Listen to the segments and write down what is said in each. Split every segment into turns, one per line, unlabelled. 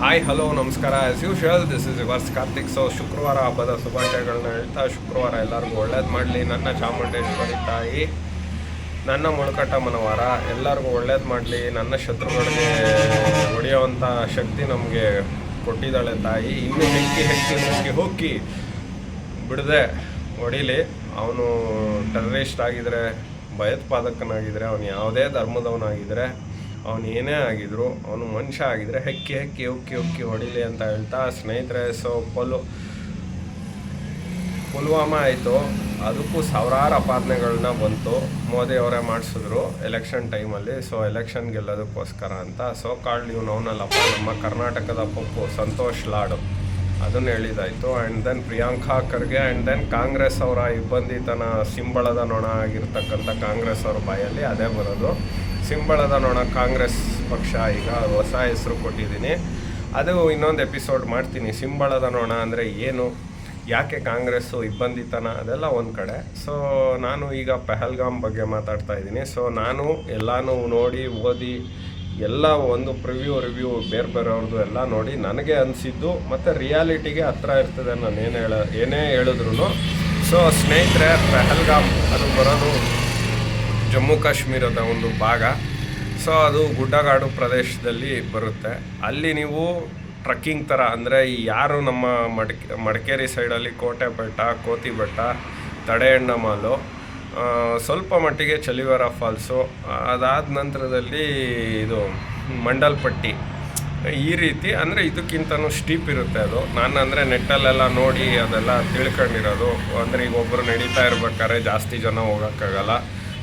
Hi hello ನಮಸ್ಕಾರ. As usual this is verse Karthik so ಶುಕ್ರವಾರ ಹಬ್ಬದ ಶುಭಾಶಯಗಳನ್ನ ಹೇಳ್ತಾ, ಶುಕ್ರವಾರ ಎಲ್ಲರಿಗೂ ಒಳ್ಳೇದು ಮಾಡಲಿ. ನನ್ನ ಚಾಮುಂಡೇಶ್ವರಿ ತಾಯಿ, ನನ್ನ ಮೊಳಕಟ್ಟ ಮನವಾರ, ಎಲ್ಲರಿಗೂ ಒಳ್ಳೇದು ಮಾಡಲಿ. ನನ್ನ ಶತ್ರುಗಳಿಗೆ ಹೊಡೆಯುವಂಥ ಶಕ್ತಿ ನಮಗೆ ಕೊಟ್ಟಿದ್ದಾಳೆ ತಾಯಿ. ಇನ್ನೂ ಹೆಕ್ಕಿ ಹೆಕ್ಕಿ ಹೆಕ್ಕಿ ಹೋಗಿ ಬಿಡದೆ, ಹೊಡಿಲಿ. ಅವನು ಟೆರರಿಸ್ಟ್ ಆಗಿದ್ರೆ ಭಯೋತ್ಪಾದಕನಾಗಿದ್ದರೆ ಅವನು ಯಾವುದೇ ಧರ್ಮದವನಾಗಿದ್ದರೆ ಅವನು ಏನೇ ಆಗಿದ್ರು, ಅವನು ಮನುಷ್ಯ ಆಗಿದ್ರೆ ಹೆಕ್ಕಿ ಹೆಕ್ಕಿ ಉಕ್ಕಿ ಉಕ್ಕಿ ಹೊಡಿಲಿ ಅಂತ ಹೇಳ್ತಾ ಸ್ನೇಹಿತರೆ ಸೊ ಪೊಲು ಪುಲ್ವಾಮಾ ಆಯಿತು. ಅದಕ್ಕೂ ಸಾವಿರಾರು ಅಪಾದನೆಗಳನ್ನ ಬಂತು. ಮೋದಿ ಅವರೇ ಮಾಡಿಸಿದ್ರು ಎಲೆಕ್ಷನ್ ಟೈಮಲ್ಲಿ ಸೊ ಎಲೆಕ್ಷನ್ ಗೆಲ್ಲೋದಕ್ಕೋಸ್ಕರ ಅಂತ. ಸೊ ಕಾಲ್ಡ್ ಇವ್ನು ಅವನಲ್ಲಪ್ಪ ನಮ್ಮ ಕರ್ನಾಟಕದ ಪಪ್ಪು ಸಂತೋಷ್ ಲಾಡು. ಅದನ್ನು ಹೇಳಿದಾಯಿತು. And then Priyanka Kharge and then Congress ಅವರ ಇಬ್ಬಂದಿತನ ಸಿಂಬಳದ ನೊಣ ಆಗಿರ್ತಕ್ಕಂಥ ಕಾಂಗ್ರೆಸ್ ಅವ್ರ ಬಾಯಲ್ಲಿ ಅದೇ ಬರೋದು. ಸಿಂಬಳದ ನೋಡ ಕಾಂಗ್ರೆಸ್ ಪಕ್ಷ, ಈಗ ಹೊಸ ಹೆಸರು ಕೊಟ್ಟಿದ್ದೀನಿ. ಅದು ಇನ್ನೊಂದು ಎಪಿಸೋಡ್ ಮಾಡ್ತೀನಿ. ಸಿಂಬಳದ ನೋಣ ಅಂದರೆ ಏನು? ಯಾಕೆ ಕಾಂಗ್ರೆಸ್ಸು ಇಬ್ಬಂದಿತನ? ಅದೆಲ್ಲ ಒಂದು ಕಡೆ. ಸೊ ನಾನು ಈಗ ಪೆಹಲ್ಗಾಮ್ ಬಗ್ಗೆ ಮಾತಾಡ್ತಾ ಇದ್ದೀನಿ. ಸೊ ನಾನು ಎಲ್ಲನೂ ನೋಡಿ, ಓದಿ, ಎಲ್ಲ ಒಂದು ಪ್ರಿವ್ಯೂ ರಿವ್ಯೂ ಬೇರೆ ಬೇರೆಯವ್ರದ್ದು ಎಲ್ಲ ನೋಡಿ ನನಗೆ ಅನಿಸಿದ್ದು ಮತ್ತು ರಿಯಾಲಿಟಿಗೆ ಹತ್ರ ಇರ್ತದೆ ನಾನು ಏನು ಹೇಳ ಏನೇ ಹೇಳಿದ್ರು ಸೊ ಸ್ನೇಹಿತರೆ, ಪೆಹಲ್ಗಾಮ್ ಅದು ಬರೋದು ಜಮ್ಮು ಕಾಶ್ಮೀರದ ಒಂದು ಭಾಗ. ಸೊ ಅದು ಗುಡ್ಡಗಾಡು ಪ್ರದೇಶದಲ್ಲಿ ಬರುತ್ತೆ. ಅಲ್ಲಿ ನೀವು ಟ್ರಕ್ಕಿಂಗ್ ಥರ ಅಂದರೆ ಯಾರು ನಮ್ಮ ಮಡಿಕೆ, ಮಡಿಕೇರಿ ಸೈಡಲ್ಲಿ ಕೋಟೆ ಬೆಟ್ಟ, ಕೋತಿ ಬೆಟ್ಟ ತಡೆಯಣ್ಣಮಾಲು ಸ್ವಲ್ಪ ಮಟ್ಟಿಗೆ ಚಲಿವರ ಫಾಲ್ಸು, ಅದಾದ ನಂತರದಲ್ಲಿ ಇದು ಮಂಡಲ್ಪಟ್ಟಿ. ಈ ರೀತಿ ಅಂದರೆ ಇದಕ್ಕಿಂತನೂ ಸ್ಟೀಪ್ ಇರುತ್ತೆ ಅದು. ನಾನು ಅಂದರೆ ನೆಟ್ಟಲ್ಲೆಲ್ಲ ನೋಡಿ ಅದೆಲ್ಲ ತಿಳ್ಕೊಂಡಿರೋದು. ಅಂದರೆ ಈಗ ಒಬ್ಬರು ನಡೀತಾ ಇರ್ಬೇಕಾದ್ರೆ ಜಾಸ್ತಿ ಜನ ಹೋಗೋಕ್ಕಾಗಲ್ಲ.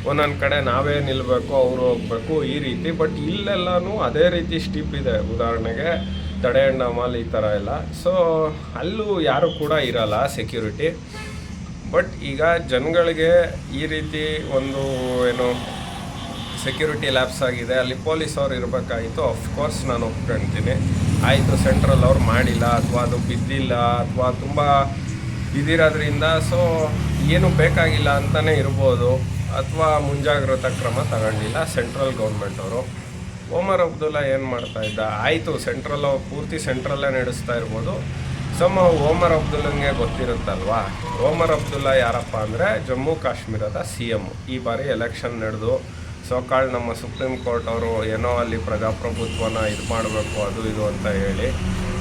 ಒಂದೊಂದು ಕಡೆ ನಾವೇ ನಿಲ್ಲಬೇಕು ಅವರು ಹೋಗ್ಬೇಕು ಈ ರೀತಿ. ಬಟ್ ಇಲ್ಲೆಲ್ಲನೂ ಅದೇ ರೀತಿ ಸ್ಟಿಪ್ ಇದೆ. ಉದಾಹರಣೆಗೆ ತಡೆಯಣ್ಣಮಾಲ್ ಈ ಥರ ಎಲ್ಲ. ಸೊ ಅಲ್ಲೂ ಯಾರು ಕೂಡ ಇರಲ್ಲ ಸೆಕ್ಯೂರಿಟಿ ಬಟ್ ಈಗ ಜನಗಳಿಗೆ ಈ ರೀತಿ ಒಂದು ಏನು ಸೆಕ್ಯೂರಿಟಿ ಲ್ಯಾಬ್ಸ್ ಆಗಿದೆ. ಅಲ್ಲಿ ಪೊಲೀಸ್ ಅವ್ರು ಇರಬೇಕಾಯಿತು ಅಫ್ಕೋರ್ಸ್ ನಾನು ಒಪ್ಕೊಳ್ತೀನಿ ಆಯಿತು ಸೆಂಟ್ರಲ್ ಅವ್ರು ಮಾಡಿಲ್ಲ ಅಥವಾ ಅದು ಬಿದ್ದಿಲ್ಲ ಅಥವಾ ತುಂಬ ಇದಿರೋದ್ರಿಂದ ಸೊ ಏನು ಬೇಕಾಗಿಲ್ಲ ಅಂತಲೇ ಇರ್ಬೋದು. ಅಥವಾ ಮುಂಜಾಗ್ರತಾ ಕ್ರಮ ತಗೊಂಡಿಲ್ಲ ಸೆಂಟ್ರಲ್ ಗೌರ್ಮೆಂಟ್ ಅವರು. ಓಮರ್ ಅಬ್ದುಲ್ಲಾ ಏನು ಮಾಡ್ತಾ ಇದ್ದ? ಆಯಿತು ಸೆಂಟ್ರಲ್ ಪೂರ್ತಿ ಸೆಂಟ್ರಲ್ಲೇ ನಡೆಸ್ತಾ ಇರ್ಬೋದು. ಸಮ ಓಮರ್ ಅಬ್ದುಲ್ಲಂಗೆ ಗೊತ್ತಿರುತ್ತಲ್ವಾ? ಓಮರ್ ಅಬ್ದುಲ್ಲಾ ಯಾರಪ್ಪ ಅಂದರೆ ಜಮ್ಮು ಕಾಶ್ಮೀರದ ಸಿ ಎಂ ಈ ಬಾರಿ ಎಲೆಕ್ಷನ್ ನಡೆದು ಸೋಕಾಳ್ ನಮ್ಮ ಸುಪ್ರೀಂ ಕೋರ್ಟ್ ಅವರು ಏನೋ ಅಲ್ಲಿ ಪ್ರಜಾಪ್ರಭುತ್ವನ ಇದು ಮಾಡಬೇಕು, ಅದು ಇದು ಅಂತ ಹೇಳಿ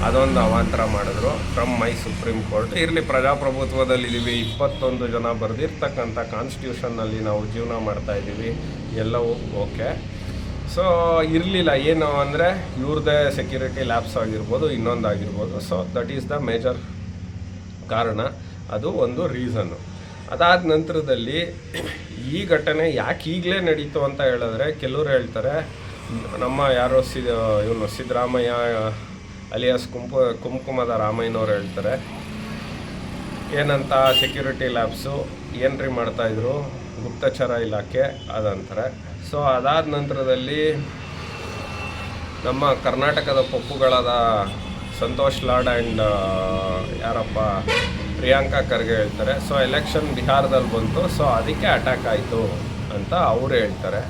ಅದೊಂದು ಅವಾಂತರ ಮಾಡಿದ್ರು. From my supreme court. ಇರಲಿ, ಪ್ರಜಾಪ್ರಭುತ್ವದಲ್ಲಿ ಇದ್ದೀವಿ ಇಪ್ಪತ್ತೊಂದು ಜನ ಬರೆದಿರ್ತಕ್ಕಂಥ ಕಾನ್ಸ್ಟಿಟ್ಯೂಷನ್ನಲ್ಲಿ ನಾವು ಜೀವನ ಮಾಡ್ತಾ ಇದ್ದೀವಿ ಎಲ್ಲವೂ ಓಕೆ. ಸೊ ಇರಲಿಲ್ಲ. ಏನು ಅಂದರೆ ಇವ್ರದ್ದೇ ಸೆಕ್ಯೂರಿಟಿ ಲ್ಯಾಬ್ಸ್ ಆಗಿರ್ಬೋದು, ಇನ್ನೊಂದು ಆಗಿರ್ಬೋದು. So that is the major ಕಾರಣ. ಅದು ಒಂದು ರೀಸನ್ನು ಅದಾದ ನಂತರದಲ್ಲಿ ಈ ಘಟನೆ ಯಾಕೆ ಈಗಲೇ ನಡೀತು ಅಂತ ಹೇಳಿದ್ರೆ, ಕೆಲವರು ಹೇಳ್ತಾರೆ, ನಮ್ಮ ಯಾರೋ ಸಿ, ಇವನು ಸಿದ್ದರಾಮಯ್ಯ ಅಲಿಯಾಸ್ ಕುಂಕು ಕುಂಕುಮದ ರಾಮಯ್ಯನವ್ರು ಹೇಳ್ತಾರೆ. ಏನಂತ ಸೆಕ್ಯೂರಿಟಿ ಲ್ಯಾಬ್ಸು ಏನ್ರಿ ಮಾಡ್ತಾಯಿದ್ರು ಗುಪ್ತಚರ ಇಲಾಖೆ ಅದಂತಾರೆ. ಸೊ ಅದಾದ ನಂತರದಲ್ಲಿ ನಮ್ಮ ಕರ್ನಾಟಕದ ಪಪ್ಪುಗಳಾದ ಸಂತೋಷ್ ಲಾಡ್ ಆ್ಯಂಡ್ ಯಾರಪ್ಪ, ಪ್ರಿಯಾಂಕಾ ಖರ್ಗೆ ಹೇಳ್ತಾರೆ. ಸೊ ಎಲೆಕ್ಷನ್ ಬಿಹಾರದಲ್ಲಿ ಬಂತು. ಸೊ ಅದಕ್ಕೆ ಅಟ್ಯಾಕ್ ಆಯಿತು ಅಂತ ಅವರು ಹೇಳ್ತಾರೆ.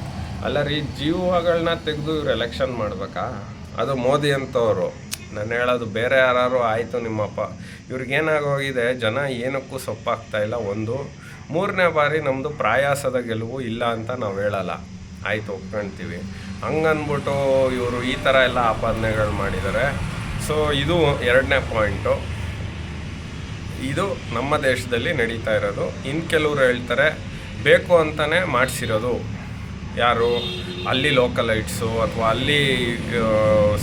ಅಲ್ಲ ರೀ, ಜೀವಗಳನ್ನ ತೆಗೆದು ಇವ್ರು ಎಲೆಕ್ಷನ್ ಮಾಡಬೇಕಾ? ಅದು ಮೋದಿ ಅಂತವರು. ನಾನು ಹೇಳೋದು ಬೇರೆ ಯಾರು ಆಯಿತು ನಿಮ್ಮಪ್ಪ. ಇವ್ರಿಗೇನಾಗೋಗಿದೆ ಜನ ಏನಕ್ಕೂ ಸೊಪ್ಪಾಗ್ತಾ ಇಲ್ಲ. ಒಂದು, ಮೂರನೇ ಬಾರಿ ನಮ್ಮದು ಪ್ರಾಯಾಸದ ಗೆಲುವು ಇಲ್ಲ ಅಂತ ನಾವು ಹೇಳಲ್ಲ. ಆಯಿತು ಒಪ್ಕೊಳ್ತೀವಿ ಹಂಗನ್ಬಿಟ್ಟು ಇವರು ಈ ಥರ ಎಲ್ಲ ಆಪಾದನೆಗಳು ಮಾಡಿದ್ದಾರೆ ಸೊ ಇದು ಎರಡನೇ ಪಾಯಿಂಟು ಇದು ನಮ್ಮ ದೇಶದಲ್ಲಿ ನಡೀತಾ ಇರೋದು. ಇನ್ನು ಕೆಲವರು ಹೇಳ್ತಾರೆ, ಬೇಕು ಅಂತಲೇ ಮಾಡಿಸಿರೋದು. ಯಾರು ಅಲ್ಲಿ ಲೋಕಲೈಟ್ಸು ಅಥವಾ ಅಲ್ಲಿ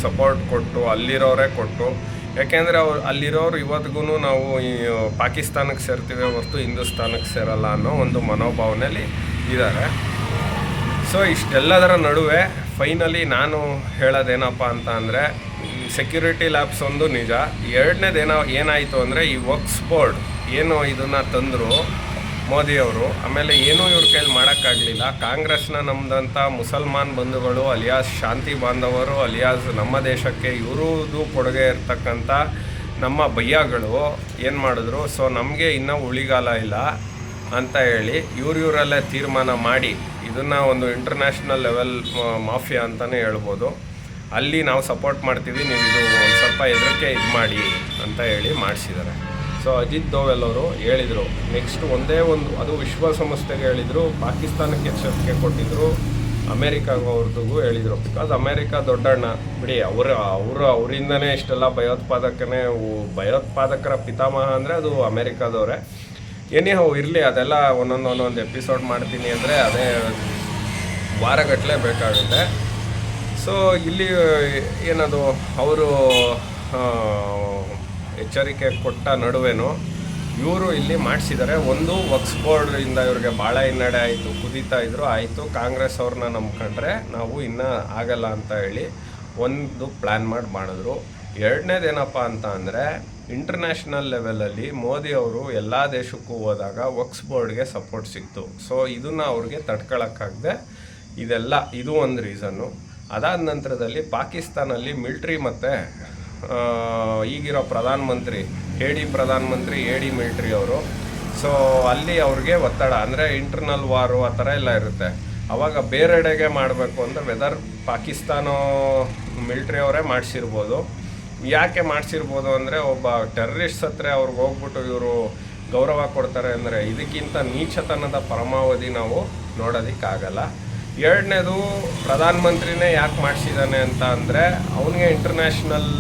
ಸಪೋರ್ಟ್ ಕೊಟ್ಟು ಅಲ್ಲಿರೋರೇ ಕೊಟ್ಟು. ಯಾಕೆಂದರೆ ಅವ್ರು ಅಲ್ಲಿರೋರು ಇವತ್ತಿಗೂ ನಾವು ಪಾಕಿಸ್ತಾನಕ್ಕೆ ಸೇರ್ತೀವಿ ಹೊರತು ಹಿಂದೂಸ್ತಾನಕ್ಕೆ ಸೇರಲ್ಲ ಅನ್ನೋ ಒಂದು ಮನೋಭಾವನೆಯಲ್ಲಿ ಇದ್ದಾರೆ ಸೊ ಇಷ್ಟೆಲ್ಲದರ ನಡುವೆ ಫೈನಲಿ ನಾನು ಹೇಳೋದೇನಪ್ಪ ಅಂತ ಅಂದರೆ ಸೆಕ್ಯೂರಿಟಿ ಲ್ಯಾಬ್ಸ್ ಒಂದು ನಿಜ. ಎರಡನೇದೇನೋ ಏನಾಯಿತು ಅಂದರೆ ಈ ವರ್ಕ್ಸ್ ಬೋರ್ಡ್ ಏನು ಇದನ್ನು ತಂದರು ಮೋದಿಯವರು ಆಮೇಲೆ ಏನೂ ಇವ್ರ ಕೈಲಿ ಮಾಡೋಕ್ಕಾಗಲಿಲ್ಲ. ಕಾಂಗ್ರೆಸ್ನ ನಮ್ಮದಂಥ ಮುಸಲ್ಮಾನ್ ಬಂಧುಗಳು, ಅಲಿಯಾಸ್ ಶಾಂತಿ ಬಾಂಧವರು, ಅಲಿಯಾಸ್ ನಮ್ಮ ದೇಶಕ್ಕೆ ಇವ್ರದ್ದು ಕೊಡುಗೆ ಇರ್ತಕ್ಕಂಥ ನಮ್ಮ ಭಯ್ಯಗಳು ಏನು ಮಾಡಿದ್ರು, ಸೊ, ನಮಗೆ ಇನ್ನೂ ಉಳಿಗಾಲ ಇಲ್ಲ ಅಂತ ಹೇಳಿ ಇವ್ರು ಇವರಲ್ಲೇ ತೀರ್ಮಾನ ಮಾಡಿ, ಇದನ್ನು ಒಂದು ಇಂಟರ್ನ್ಯಾಷನಲ್ ಲೆವೆಲ್ ಮಾಫಿಯಾ ಅಂತಲೇ ಹೇಳ್ಬೋದು. ಅಲ್ಲಿ ನಾವು ಸಪೋರ್ಟ್ ಮಾಡ್ತೀವಿ ನೀವು ಇದು ಒಂದು ಸ್ವಲ್ಪ ಹೆದರಿಕೆ ಇದು ಮಾಡಿ ಅಂತ ಹೇಳಿ ಮಾಡಿಸಿದ್ದಾರೆ. ಸೊ ಅಜಿತ್ ದೋವೆಲ್ ಅವರು ಹೇಳಿದರು ನೆಕ್ಸ್ಟ್ ಒಂದೇ ಒಂದು, ಅದು ವಿಶ್ವಸಂಸ್ಥೆಗೆ ಹೇಳಿದರು, ಪಾಕಿಸ್ತಾನಕ್ಕೆ ಎಚ್ಚರಿಕೆ ಕೊಟ್ಟಿದ್ದರು ಅಮೇರಿಕಾಗೂ ಹೇಳಿದರು. ಬಿಕಾಸ್ ಅಮೇರಿಕಾ ದೊಡ್ಡಣ್ಣ, ಬಿಡಿ, ಅವರು ಅವರು, ಅವರಿಂದನೇ ಇಷ್ಟೆಲ್ಲ ಭಯೋತ್ಪಾದಕನೇ ಭಯೋತ್ಪಾದಕರ ಪಿತಾಮಹ ಅಂದರೆ ಅದು ಅಮೇರಿಕಾದವರೇ. ಏನೇ ಇರಲಿ, ಅದೆಲ್ಲ ಒಂದೊಂದು ಒಂದೊಂದು ಎಪಿಸೋಡ್ ಮಾಡ್ತೀನಿ ಅಂದರೆ ಅದೇ ವಾರಗಟ್ಟಲೆ ಬೇಕಾಗುತ್ತೆ. ಸೊ ಇಲ್ಲಿ, ಏನದು, ಅವರು ಎಚ್ಚರಿಕೆ ಕೊಟ್ಟ ನಡುವೆನೂ ಇವರು ಇಲ್ಲಿ ಮಾಡಿಸಿದ್ದಾರೆ. ಒಂದು ವಕ್ಸ್ ಬೋರ್ಡಿಂದ ಇವ್ರಿಗೆ ಭಾಳ ಹಿನ್ನಡೆ ಆಯಿತು, ಕುದೀತಾ ಇದ್ರು, ಆಯಿತು. ಕಾಂಗ್ರೆಸ್ ಅವ್ರನ್ನ ನಂಬ್ಕೊಂಡ್ರೆ ನಾವು ಇನ್ನೂ ಆಗಲ್ಲ ಅಂತ ಹೇಳಿ ಒಂದು ಪ್ಲ್ಯಾನ್ ಮಾಡಿ, ಮಾಡಿದ್ರು. ಎರಡನೇದೇನಪ್ಪ ಅಂತ ಅಂದರೆ ಇಂಟರ್ನ್ಯಾಷನಲ್ ಲೆವೆಲಲ್ಲಿ ಮೋದಿ ಅವರು ಎಲ್ಲ ದೇಶಕ್ಕೂ ಹೋದಾಗ ವಕ್ಸ್ ಬೋರ್ಡ್ಗೆ ಸಪೋರ್ಟ್ ಸಿಕ್ತು. ಸೊ ಇದನ್ನು ಅವ್ರಿಗೆ ತಡ್ಕೊಳಕ್ಕಾಗದೆ ಇದೆಲ್ಲ, ಇದು ಒಂದು ರೀಸನ್ನು ಅದಾದ ನಂತರದಲ್ಲಿ ಪಾಕಿಸ್ತಾನಲ್ಲಿ ಮಿಲ್ಟ್ರಿ ಮತ್ತು ಈಗಿರೋ ಪ್ರಧಾನಮಂತ್ರಿ ಎ ಡಿ ಪ್ರಧಾನಮಂತ್ರಿ ಎ ಡಿ ಮಿಲ್ಟ್ರಿ ಅವರು. ಸೊ ಅಲ್ಲಿ ಅವ್ರಿಗೆ ಒತ್ತಡ. ಅಂದರೆ ಇಂಟರ್ನಲ್ ವಾರು ಆ ಥರ ಎಲ್ಲ ಇರುತ್ತೆ. ಅವಾಗ ಬೇರೆಡೆಗೆ ಮಾಡಬೇಕು ಅಂತ ವೆದರ್ ಪಾಕಿಸ್ತಾನ ಮಿಲ್ಟ್ರಿ ಅವರೇ ಮಾಡಿಸಿರ್ಬೋದು. ಯಾಕೆ ಮಾಡಿಸಿರ್ಬೋದು ಅಂದರೆ ಒಬ್ಬ ಟೆರರಿಸ್ಟ್ ಹತ್ರ ಅವ್ರಿಗೆ ಹೋಗ್ಬಿಟ್ಟು ಇವರು ಗೌರವ ಕೊಡ್ತಾರೆ ಅಂದರೆ ಇದಕ್ಕಿಂತ ನೀಚತನದ ಪರಮಾವಧಿ ನಾವು ನೋಡೋದಕ್ಕಾಗಲ್ಲ. ಎರಡನೇದು ಪ್ರಧಾನಮಂತ್ರಿನೇ ಯಾಕೆ ಮಾಡಿಸಿದ್ದಾನೆ ಅಂತ ಅಂದರೆ ಅವನಿಗೆ international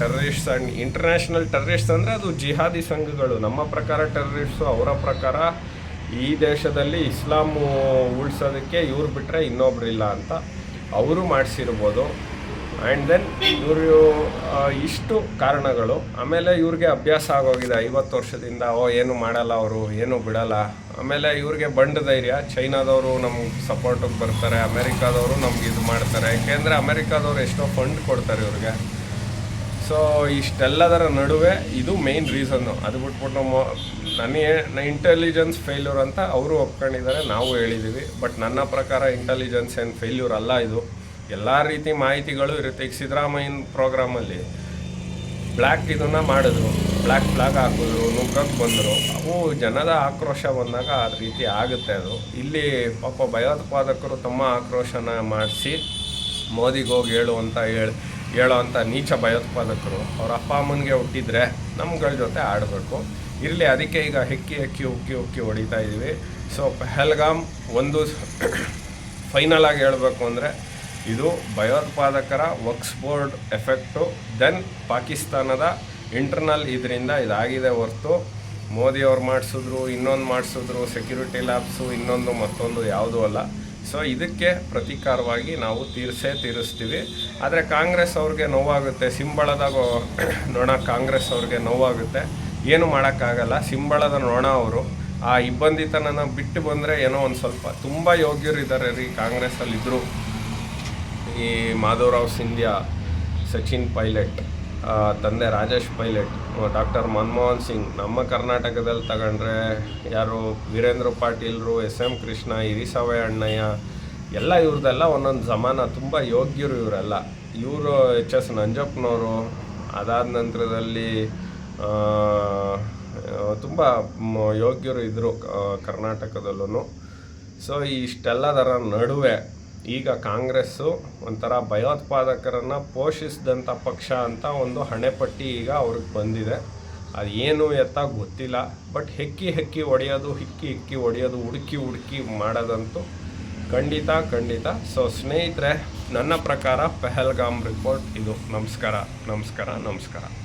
terrorist and international terrorist ಅಂದರೆ ಅದು ಜಿಹಾದಿ ಸಂಘಗಳು. ನಮ್ಮ ಪ್ರಕಾರ ಟೆರರಿಸ್ಟು ಅವರ ಪ್ರಕಾರ ಈ ದೇಶದಲ್ಲಿ ಇಸ್ಲಾಮು ಉಳಿಸೋದಕ್ಕೆ ಇವ್ರು ಬಿಟ್ಟರೆ ಇನ್ನೊಬ್ರಿಲ್ಲ ಅಂತ ಅವರು ಮಾಡಿಸಿರ್ಬೋದು. ಆ್ಯಂಡ್ ದೆನ್ ಇವರು ಇಷ್ಟು ಕಾರಣಗಳು. ಆಮೇಲೆ ಇವ್ರಿಗೆ ಅಭ್ಯಾಸ ಆಗೋಗಿದೆ ಐವತ್ತು ವರ್ಷದಿಂದ, ಓ, ಏನು ಮಾಡಲ್ಲ ಅವರು, ಏನು ಬಿಡಲ್ಲ. ಆಮೇಲೆ ಇವ್ರಿಗೆ ಬಂಡ ಧೈರ್ಯ, ಚೈನಾದವರು ನಮ್ಗೆ ಸಪೋರ್ಟಿಗೆ ಬರ್ತಾರೆ, ಅಮೇರಿಕಾದವರು ನಮ್ಗೆ ಇದು ಮಾಡ್ತಾರೆ. ಯಾಕೆಂದರೆ ಅಮೇರಿಕಾದವರು ಎಷ್ಟೋ ಫಂಡ್ ಕೊಡ್ತಾರೆ ಇವ್ರಿಗೆ. ಸೊ ಇಷ್ಟೆಲ್ಲದರ ನಡುವೆ ಇದು ಮೇನ್ ರೀಸನ್ನು ಅದು ಬಿಟ್ಬಿಟ್ಟು ನಮ್ಮ ನನಗೆ ಇಂಟೆಲಿಜೆನ್ಸ್ ಫೇಲ್ಯೂರ್ ಅಂತ ಅವರು ಒಪ್ಕೊಂಡಿದ್ದಾರೆ, ನಾವು ಹೇಳಿದ್ದೀವಿ ಬಟ್ ನನ್ನ ಪ್ರಕಾರ ಇಂಟೆಲಿಜೆನ್ಸ್ ಏನು ಫೇಲ್ಯೂರ್ ಅಲ್ಲ ಇದು. ಎಲ್ಲ ರೀತಿ ಮಾಹಿತಿಗಳು ಇರುತ್ತೆ. ಈಗ ಸಿದ್ದರಾಮಯ್ಯನ ಪ್ರೋಗ್ರಾಮಲ್ಲಿ ಬ್ಲ್ಯಾಕ್ ಇದನ್ನ ಮಾಡಿದ್ರು ಬ್ಲ್ಯಾಕ್ ಫ್ಲಾಗ್ ಹಾಕಿದ್ರು ನುಗ್ಗಕ್ಕೆ ಬಂದರು. ಅವು ಜನದ ಆಕ್ರೋಶ ಬಂದಾಗ ಆ ರೀತಿ ಆಗುತ್ತೆ ಅದು. ಇಲ್ಲಿ ಪಾಪ ಭಯೋತ್ಪಾದಕರು ತಮ್ಮ ಆಕ್ರೋಶನ ಮಾಡಿಸಿ ಮೋದಿಗೆ ಹೋಗಿ ಹೇಳು ಅಂತ ಹೇಳಿ, ಹೇಳೋ ಅಂಥ ನೀಚ ಭಯೋತ್ಪಾದಕರು ಅವ್ರ ಅಪ್ಪ ಅಮ್ಮನಿಗೆ ಹುಟ್ಟಿದ್ರೆ ನಮ್ಗಳ ಜೊತೆ ಆಡಬೇಕು. ಇರಲಿ, ಅದಕ್ಕೆ ಈಗ ಹೆಕ್ಕಿ ಹೆಕ್ಕಿ ಉಕ್ಕಿ ಉಕ್ಕಿ ಹೊಡಿತಾ ಇದ್ದೀವಿ ಸೊ ಪೆಹಲ್ಗಾಮ್ ಒಂದು ಫೈನಲ್ ಆಗಿ ಹೇಳಬೇಕು ಅಂದರೆ ಇದು ಭಯೋತ್ಪಾದಕರ ವಕ್ಸ್ ಬೋರ್ಡ್ ಎಫೆಕ್ಟು. ದೆನ್ ಪಾಕಿಸ್ತಾನದ ಇಂಟರ್ನಲ್ ಇದರಿಂದ ಇದಾಗಿದೆ ಹೊರತು. ಮೋದಿ ಅವ್ರು ಮಾಡಿಸಿದ್ರು, ಇನ್ನೊಂದು ಮಾಡಿಸಿದ್ರು, ಸೆಕ್ಯೂರಿಟಿ ಲ್ಯಾಬ್ಸು, ಇನ್ನೊಂದು ಮತ್ತೊಂದು ಯಾವುದೂ ಅಲ್ಲ. ಸೊ ಇದಕ್ಕೆ ಪ್ರತೀಕಾರವಾಗಿ ನಾವು ತೀರಿಸೇ ತೀರಿಸ್ತೀವಿ. ಆದರೆ ಕಾಂಗ್ರೆಸ್ ಅವ್ರಿಗೆ ನೋವಾಗುತ್ತೆ. ಸಿಂಬಳದಾಗ ನೋಣ ಕಾಂಗ್ರೆಸ್ ಅವ್ರಿಗೆ ನೋವಾಗುತ್ತೆ. ಏನು ಮಾಡೋಕ್ಕಾಗಲ್ಲ. ಸಿಂಬಳದ ನೋಣ ಅವರು. ಆ ಇಬ್ಬಂದಿತನನ ಬಿಟ್ಟು ಬಂದರೆ ಏನೋ ಒಂದು ಸ್ವಲ್ಪ. ತುಂಬ ಯೋಗ್ಯರು ಇದ್ದಾರೆ ರೀ ಕಾಂಗ್ರೆಸ್ಸಲ್ಲಿ ಇದ್ದರು ಈ ಮಾಧವರಾವ್ ಸಿಂಧ್ಯಾ, ಸಚಿನ್ ಪೈಲಟ್ ತಂದೆ ರಾಜೇಶ್ ಪೈಲಟ್ ಡಾಕ್ಟರ್ ಮನಮೋಹನ್ ಸಿಂಗ್, ನಮ್ಮ ಕರ್ನಾಟಕದಲ್ಲಿ ತಗೊಂಡ್ರೆ ಯಾರು ವೀರೇಂದ್ರ ಪಾಟೀಲ್ರು ಎಸ್ ಎಂ ಕೃಷ್ಣ, ಇರಿಸಾವೆ ಅಣ್ಣಯ್ಯ, ಎಲ್ಲ ಇವ್ರದ್ದೆಲ್ಲ ಒಂದೊಂದು ಜಮಾನ ತುಂಬ ಯೋಗ್ಯರು ಇವರೆಲ್ಲ. ಇವರು ಎಚ್ ಎಸ್ ನಂಜಪ್ಪನವರು, ಅದಾದ ನಂತರದಲ್ಲಿ ತುಂಬ ಯೋಗ್ಯರು ಇದ್ದರು ಕರ್ನಾಟಕದಲ್ಲೂ ಸೊ ಇಷ್ಟೆಲ್ಲದರ ನಡುವೆ ಈಗ ಕಾಂಗ್ರೆಸ್ಸು ಒಂಥರ ಭಯೋತ್ಪಾದಕರನ್ನು ಪೋಷಿಸಿದಂಥ ಪಕ್ಷ ಅಂತ ಒಂದು ಹಣೆಪಟ್ಟಿ ಈಗ ಅವ್ರಿಗೆ ಬಂದಿದೆ. ಅದು ಏನು ಎತ್ತ ಗೊತ್ತಿಲ್ಲ. ಬಟ್ ಹೆಕ್ಕಿ ಹೆಕ್ಕಿ ಹೊಡೆಯೋದು ಹಿಕ್ಕಿ ಹಿಕ್ಕಿ ಹೊಡೆಯೋದು ಹುಡುಕಿ ಹುಡುಕಿ ಮಾಡೋದಂತೂ ಖಂಡಿತ ಖಂಡಿತ. ಸೊ ಸ್ನೇಹಿತರೆ, ನನ್ನ ಪ್ರಕಾರ ಪೆಹಲ್ಗಾಮ್ ರಿಪೋರ್ಟ್ ಇದು. ನಮಸ್ಕಾರ ನಮಸ್ಕಾರ ನಮಸ್ಕಾರ.